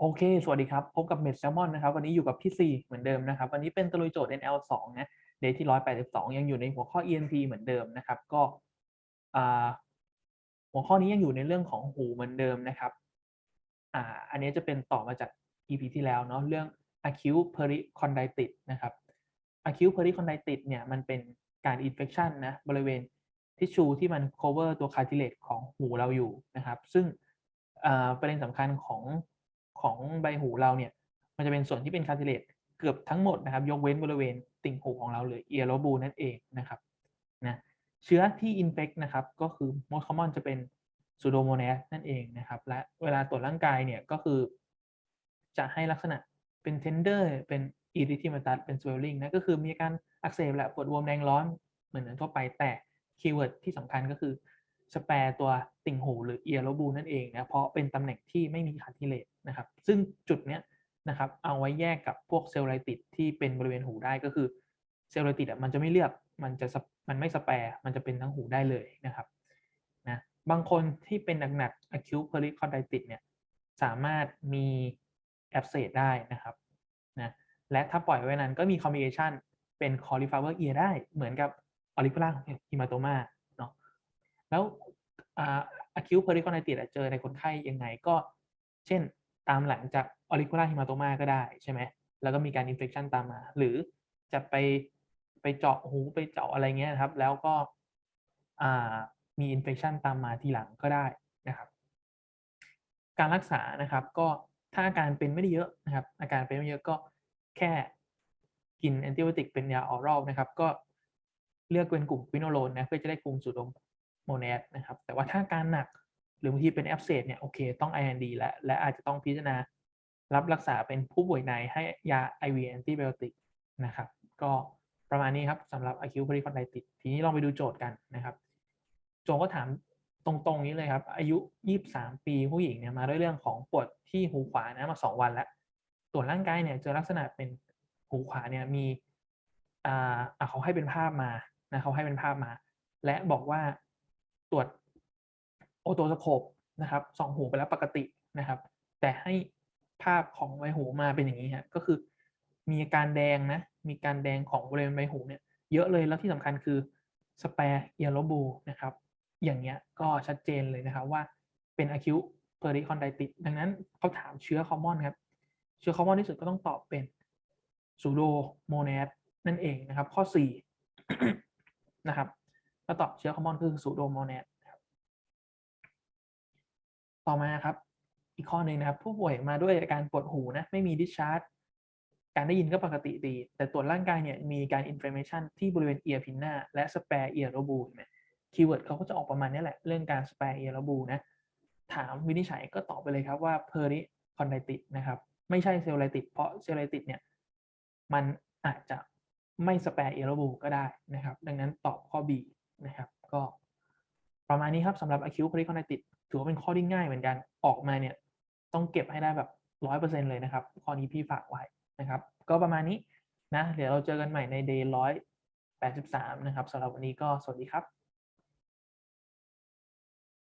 โอเค สวัสดีครับ พบกับเมดแซลมอนนะครับ วันนี้อยู่กับพี่ซีเหมือนเดิมนะครับ วันนี้เป็นตลุยโจทย์ NL 2นะเดย์ที่182 ยังอยู่ในหัวข้อ ENT เหมือนเดิมนะครับ ก็หัวข้อนี้ยังอยู่ในเรื่องของหูเหมือนเดิมนะครับอ่าอันนี้จะเป็นต่อมาจาก EP ที่แล้วเนาะ เรื่อง acute periconditis นะครับ acute periconditis เนี่ย มันเป็นการ infection นะ บริเวณทิชชูที่มัน cover ตัว cartilage ของหูเราอยู่นะครับ ซึ่งประเด็นสำคัญของ ของใบหูเราเนี่ย มันจะเป็นส่วนที่เป็น cartilage เกือบทั้งหมดนะครับ ยกเว้นบริเวณติ่งหูของเราหรือ ear lobe นั่นเองนะครับนะเชื้อที่ infect นะครับ ก็คือ most common จะเป็น pseudomonas นั่นเองนะครับ และเวลาตรวจร่างกายเนี่ยก็คือ จะให้ลักษณะเป็น tender เป็น erythematous เป็น swelling นะก็คือมีอาการอักเสบแหละปวดบวมแดงร้อนเหมือนทั่วไปแต่คีย์เวิร์ดที่สำคัญก็คือ สแปร์ตัวติ่งหูหรือ ear lobe นั่นเองนะเพราะเป็นตำแหน่งที่ไม่มี cartilage นะครับ ซึ่งจุดเนี้ยนะครับเอาไว้แยกกับพวกเซลล์ไลติดที่เป็นบริเวณหูได้ก็คือเซลล์ไลติดอะมันจะไม่เลือกมันจะมันไม่สแปร์มันจะเป็นทั้งหูได้เลยนะครับนะบางคนที่เป็นหนักๆ acute pericarditis เนี่ยสามารถมีแอบเซดได้นะครับนะและถ้าปล่อยไว้นั้นก็มี complication เป็น cauliflower ear ได้เหมือนกับ auricular hematoma เนา แล้วอ่า acute pericarditis อะเจอในคนไข้ยังไงก็ เช่นตามหลังจาก auricular hematoma ก็ได้ใช่ไหมแล้วก็มีการ infection ตามมา หรือจะไปไปเจาะหูไปเจาะอะไรเงี้ยนะครับ แล้วก็มี infection ตามมาทีหลังก็ได้นะครับ การรักษานะครับก็ถ้าอาการเป็นไม่ได้เยอะนะครับ อาการเป็นไม่เยอะก็แค่กินแอนติไบโอติกเป็นยาออรัลนะครับ ก็เลือกเป็นกลุ่มควิโนโลนนะเพื่อจะได้คุมสูดดม โมเนสนะครับ แต่ว่าถ้าการหนักหรือบางทีเป็นแอปเซดเนี่ยโอเคต้อง IND และและอาจจะต้องพิจารณารับรักษาเป็นผู้ป่วยในให้ยา IV แอนติไบโอติกนะครับ ก็ประมาณนี้ครับสำหรับ acute pericarditis ทีนี้ลองไปดูโจทย์กันนะครับ โจทย์ก็ถามตรงๆนี้เลยครับ อายุ 23 ปีผู้หญิงเนี่ยมาด้วยเรื่องของปวดที่หูขวานะมา 2 วันแล้วตรวจร่างกายเนี่ยเจอลักษณะเป็นหูขวาเนี่ยมีอ่าเขาให้เป็นภาพมานะเขาให้เป็นภาพมา และบอกว่า ตรวจโอโตสโคปนะครับสองหูไปแล้วปกตินะครับ แต่ให้ภาพของใบหูมาเป็นอย่างนี้ฮะก็คือมีอาการแดงนะมีการแดงของบริเวณใบหูเนี่ยเยอะเลยแล้วที่สำคัญคือสเปร์เอโรบูนะครับ อย่างเงี้ยก็ชัดเจนเลยนะครับว่าเป็น acute pericarditis ดังนั้นเขาถามเชื้อ common ครับ เชื้อ common ที่สุดก็ต้องตอบเป็น pseudomonas นั่นเองนะครับ ข้อ 4 นะครับ ก็ตอบเชื้อ common คือ pseudomonas นะครับต่อมาครับ อีกข้อหนึ่งนะครับ ผู้ป่วยมาด้วยอาการปวดหูนะ ไม่มี discharge การได้ยินก็ปกติดี แต่ตรวจร่างกายเนี่ยมีการ inflammation ที่บริเวณ ear pinna และ spare ear lobe เห็นไหมคีย์เวิร์ดเขาก็จะออกประมาณนี้แหละ เรื่องการ spare ear lobe นะ ถามวินิจฉัยก็ตอบไปเลยครับว่า pericarditis นะครับ ไม่ใช่เซลล์ไลติดเพราะเซลล์ไลติดเนี่ยมันอาจจะไม่ spare ear lobe ก็ได้นะครับ ดังนั้นตอบข้อ B นะครับ ก็ประมาณนี้ครับสำหรับ acute pericarditis ถือว่าเป็นข้อที่ง่ายเหมือนกันออกมาเนี่ย ต้องเก็บให้ได้แบบร้อยเปอร์เซ็นเลยนะครับ ข้อนี้พี่ฝากไว้นะครับ ก็ประมาณนี้นะ เดี๋ยวเราเจอกันใหม่ใน day ร้อยแปดสิบสามนะครับสำหรับวันนี้ก็สวัสดีครับ